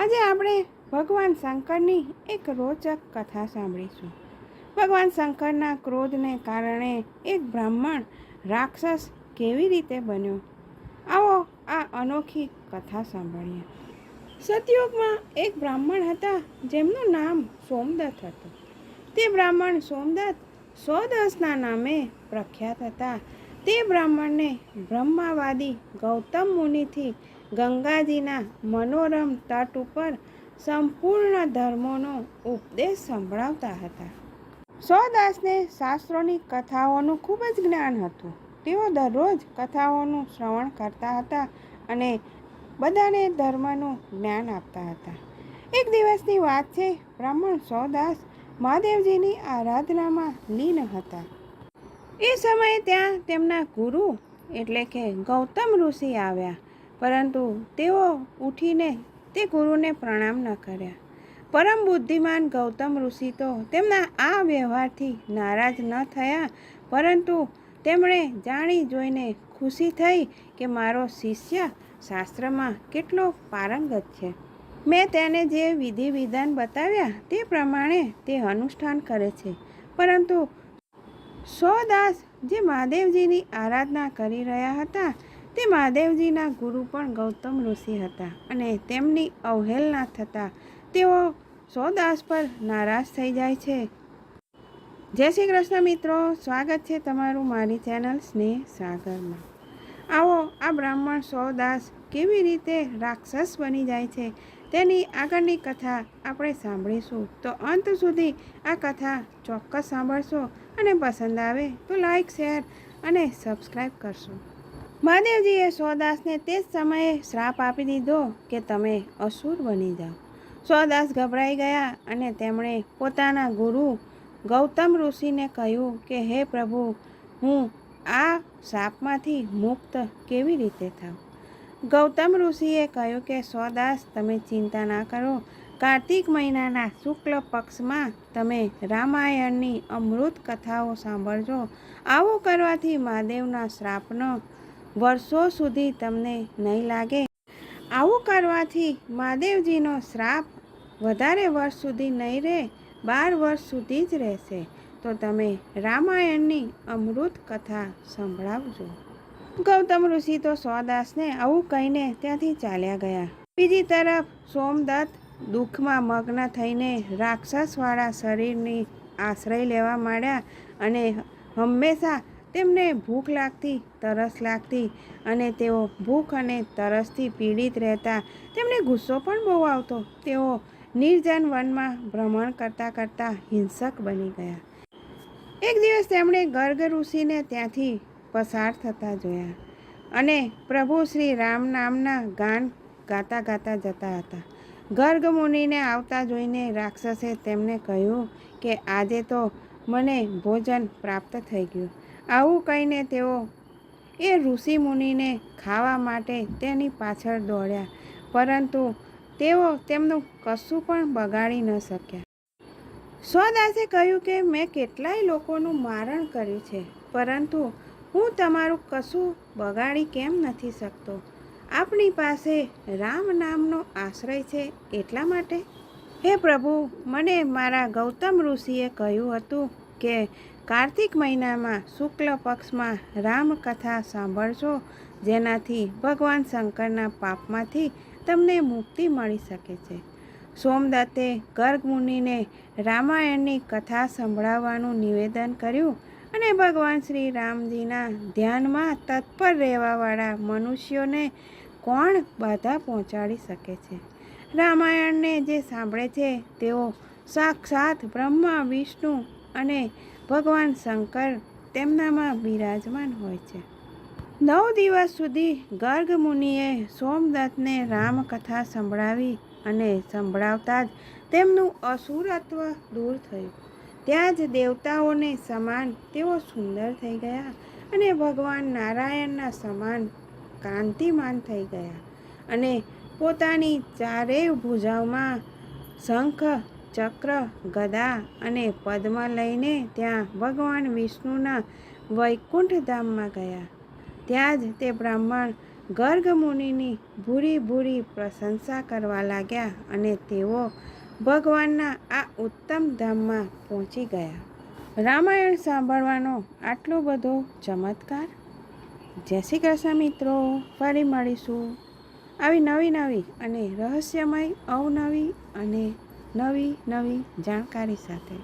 આજે આપણે ભગવાન શંકરની એક રોચક કથા સાંભળીશું. ભગવાન શંકરના ક્રોધને કારણે એક બ્રાહ્મણ રાક્ષસ કેવી રીતે બન્યો? આવો આ અનોખી કથા સાંભળીએ. સતયુગમાં એક બ્રાહ્મણ હતા, જેમનું નામ સોમદત્ત હતું. તે બ્રાહ્મણ સોમદત્ત સોદસના નામે પ્રખ્યાત હતા. તે બ્રાહ્મણને બ્રહ્માવાદી ગૌતમ મુનિથી ગંગાજીના મનોરમ તટ ઉપર સંપૂર્ણ ધર્મોનો ઉપદેશ સંભળાવતા હતા. સોદાસને શાસ્ત્રોની કથાઓનું ખૂબ જ જ્ઞાન હતું. તેઓ દરરોજ કથાઓનું શ્રવણ કરતા હતા અને બધાને ધર્મનું જ્ઞાન આપતા હતા. એક દિવસની વાત છે, બ્રાહ્મણ સોદાસ મહાદેવજીની આરાધનામાં લીન હતા. એ સમયે ત્યાં તેમના ગુરુ એટલે કે ગૌતમ ઋષિ આવ્યા. પરંતુ તેઓ ઉઠીને તે ગુરુને પ્રણામ ન કર્યા. પરમ બુદ્ધિમાન ગૌતમ ઋષિ તો તેમના આ વ્યવહારથી નારાજ ન થયા, પરંતુ તેમણે જાણી જોઈને ખુશી થઈ કે મારો શિષ્ય શાસ્ત્રમાં કેટલો પારંગત છે. મેં તેને જે વિધિ વિધાન બતાવ્યા તે પ્રમાણે તે અનુષ્ઠાન કરે છે. પરંતુ સોદાસ જે મહાદેવજીની આરાધના કરી રહ્યા હતા તે મહાદેવજીના ગુરુ પણ ગૌતમ ઋષિ હતા અને તેમની અવહેલના થતાં તેઓ સોદાસ પર નારાજ થઈ જાય છે. જય શ્રી કૃષ્ણ મિત્રો, સ્વાગત છે તમારું મારી ચેનલ સ્નેહ સાગરમાં. આવો આ બ્રાહ્મણ સોદાસ કેવી રીતે રાક્ષસ બની જાય છે તેની આગળની કથા આપણે સાંભળીશું. તો અંત સુધી આ કથા ચોક્કસ સાંભળશો અને પસંદ આવે તો લાઈક, શેર અને સબસ્ક્રાઈબ કરશો. મહાદેવજીએ સોદાસને તે જ સમયે શ્રાપ આપી દીધો કે તમે અસુર બની જાઓ. સોદાસ ગભરાઈ ગયા અને તેમણે પોતાના ગુરુ ગૌતમ ઋષિને કહ્યું કે, હે પ્રભુ, હું આ શ્રાપમાંથી મુક્ત કેવી રીતે થાઉં? ગૌતમ ઋષિએ કહ્યું કે સોદાસ તમે ચિંતા ના કરો. કાર્તિક મહિનાના શુક્લ પક્ષમાં તમે રામાયણની અમૃત કથાઓ સાંભળજો. આવું કરવાથી મહાદેવના શ્રાપનો વર્ષો સુધી તમને નહીં લાગે? આવું કરવાથી મહાદેવજીનો શ્રાપ વધારે વર્ષ સુધી નહીં રહે, બાર વર્ષ સુધી જ રહેશે. તો તમે રામાયણની અમૃત કથા સંભળાવજો. ગૌતમ ઋષિ તો સોદાસને આવું કહીને ત્યાંથી ચાલ્યા ગયા. બીજી તરફ સોમદત્ત દુઃખમાં મગ્ન થઈને રાક્ષસવાળા શરીરની આશ્રય લેવા માંડ્યા અને હંમેશા તેમને ભૂખ લાગતી, તરસ લાગતી અને તેઓ ભૂખ અને તરસથી પીડિત રહેતા તેમને ગુસ્સો પણ બહુ આવતો. તેઓ નિર્જન વનમાં ભ્રમણ કરતાં કરતાં હિંસક બની ગયા. એક દિવસ તેમણે ગર્ગ ઋષિને ત્યાંથી પસાર થતા જોયા અને પ્રભુ શ્રી રામ નામના ગાન ગાતા ગાતા જતા હતા. ગર્ગ મુનિને આવતા જોઈને રાક્ષસે તેમને કહ્યું કે આજે તો મને ભોજન પ્રાપ્ત થઈ ગયું. આવું કહીને તેઓ એ ઋષિ મુનિને ખાવા માટે તેની પાછળ દોડ્યા, પરંતુ તેઓ તેમનું કશું પણ બગાડી ન શક્યા. સ્વદાસે કહ્યું કે, મેં કેટલાય લોકોનું મારણ કર્યું છે, પરંતુ હું તમારું કશું બગાડી કેમ નથી શકતો? આપણી પાસે રામ નામનો આશ્રય છે એટલા માટે? હે પ્રભુ, મને મારા ગૌતમ ઋષિએ કહ્યું હતું કે કાર્તિક મહિનામાં શુક્લ પક્ષમાં રામકથા સાંભળશો જેનાથી ભગવાન શંકરના પાપમાંથી તમને મુક્તિ મળી શકે છે. સોમદત્તે ગર્ગ મુનિને રામાયણની કથા સંભળાવવાનું નિવેદન કર્યું અને ભગવાન શ્રી રામજીના ધ્યાનમાં તત્પર રહેવાવાળા મનુષ્યોને કોણ બાધા પહોંચાડી શકે છે? રામાયણને જે સાંભળે છે, તેઓ સાક્ષાત બ્રહ્મા, વિષ્ણુ અને ભગવાન શંકર તેમનામાં બિરાજમાન હોય છે. નવ દિવસ સુધી ગર્ગ મુનિએ સોમદત્તને રામકથા સંભળાવી અને સંભળાવતા જ તેમનું અસુરત્વ દૂર થયું. ત્યાં જ દેવતાઓને સમાન તેઓ સુંદર થઈ ગયા અને ભગવાન નારાયણના સમાન કાંતિમાન થઈ ગયા અને પોતાની ચારેય ભુજાઓમાં શંખ ચક્ર, ગદા અને પદ્મ લઈને ત્યાં ભગવાન વિષ્ણુના વૈકુંઠ ધામમાં ગયા. ત્યાં જ તે બ્રાહ્મણ ગર્ગ મુનિની ભૂરી ભૂરી પ્રશંસા કરવા લાગ્યા અને તેઓ ભગવાનના આ ઉત્તમ ધામમાં પહોંચી ગયા. રામાયણ સાંભળવાનો આટલો બધો ચમત્કાર? જય શ્રી કૃષ્ણ મિત્રો, ફરી મળીશું. આવી નવી નવી અને રહસ્યમય, અવનવી અને નવી નવી જાણકારી સાથે.